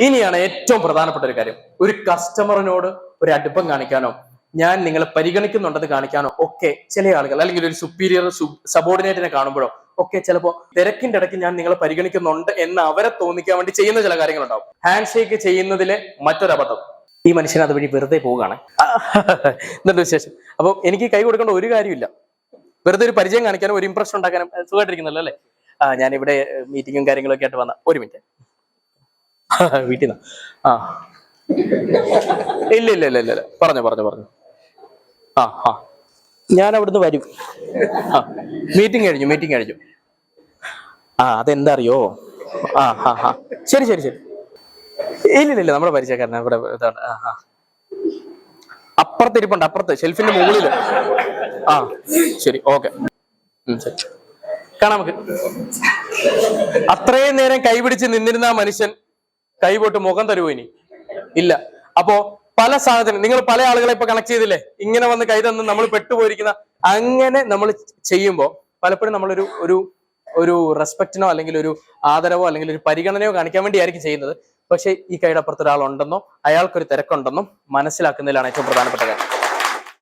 ഇനിയാണ് ഏറ്റവും പ്രധാനപ്പെട്ട ഒരു കാര്യം. ഒരു കസ്റ്റമറിനോട് ഒരു അടുപ്പം കാണിക്കാനോ ഞാൻ നിങ്ങളെ പരിഗണിക്കുന്നുണ്ടെന്ന് കാണിക്കാനോ ഒക്കെ ചില ആളുകൾ അല്ലെങ്കിൽ ഒരു സുപ്പീരിയർ സബോർഡിനേറ്റിനെ കാണുമ്പോഴോ ഒക്കെ ചിലപ്പോ തിരക്കിന്റെ ഇടയ്ക്ക് ഞാൻ നിങ്ങളെ പരിഗണിക്കുന്നുണ്ട് എന്ന് അവരെ തോന്നിക്കാൻ വേണ്ടി ചെയ്യുന്ന ചില കാര്യങ്ങളുണ്ടാവും. ഹാൻഡ് ഷേക്ക് ചെയ്യുന്നതിലെ മറ്റൊരു അബദ്ധം. ഈ മനുഷ്യൻ അതുവഴി വെറുതെ പോവുകയാണ്. എന്നിട്ട് വിശേഷം. അപ്പൊ എനിക്ക് കൈ കൊടുക്കേണ്ട ഒരു കാര്യമില്ല. വെറുതെ ഒരു പരിചയം കാണിക്കാനും ഒരു ഇമ്പ്രഷൻ ഉണ്ടാക്കാനും സുഖമായിട്ടിരിക്കുന്നല്ലോ അല്ലേ? ആ ഞാനിവിടെ മീറ്റിങ്ങും കാര്യങ്ങളൊക്കെ ആയിട്ട് വന്ന. ഒരു മിനിറ്റ് വീട്ടിൽ നിന്ന്. ആ. ഇല്ല ഇല്ല ഇല്ല ഇല്ല പറഞ്ഞു പറഞ്ഞു പറഞ്ഞു. ആ ആ. ഞാൻ അവിടുന്ന് വരും. ആ. മീറ്റിംഗ് കഴിഞ്ഞു മീറ്റിംഗ് കഴിഞ്ഞു. ആ അതെന്താ അറിയോ ആ ആ ആ. ശരി ശരി ശരി. ഇല്ല ഇല്ല ഇല്ല നമ്മുടെ പരിചയക്കാരനാണ് ഇവിടെ ഇതാണ്. ആ ആ. അപ്പുറത്ത് ഇരിപ്പുണ്ട് അപ്പുറത്ത് ഷെൽഫിന്റെ മുകളിൽ. ആ ശരി ഓക്കെ. ശരി. കാണാം നമുക്ക്. അത്രയും നേരം കൈപിടിച്ച് നിന്നിരുന്ന ആ മനുഷ്യൻ കൈപോട്ട് മുഖം തരുമോ ഇനി? ഇല്ല. അപ്പോ പല സാധനം നിങ്ങൾ പല ആളുകളെ ഇപ്പൊ കണക്ട് ചെയ്തില്ലേ? ഇങ്ങനെ വന്ന് കൈ തന്ന് നമ്മൾ പെട്ടുപോയിരിക്കുന്ന അങ്ങനെ നമ്മൾ ചെയ്യുമ്പോൾ പലപ്പോഴും നമ്മളൊരു ഒരു ഒരു റെസ്പെക്റ്റിനോ അല്ലെങ്കിൽ ഒരു ആദരവോ അല്ലെങ്കിൽ ഒരു പരിഗണനയോ കാണിക്കാൻ വേണ്ടിയായിരിക്കും ചെയ്യുന്നത്. പക്ഷേ ഈ കൈയുടെ അപ്പുറത്ത് ഒരാളുണ്ടെന്നോ അയാൾക്കൊരു തിരക്കുണ്ടെന്നും മനസ്സിലാക്കുന്നതിലാണ് ഏറ്റവും പ്രധാനപ്പെട്ട കാര്യം.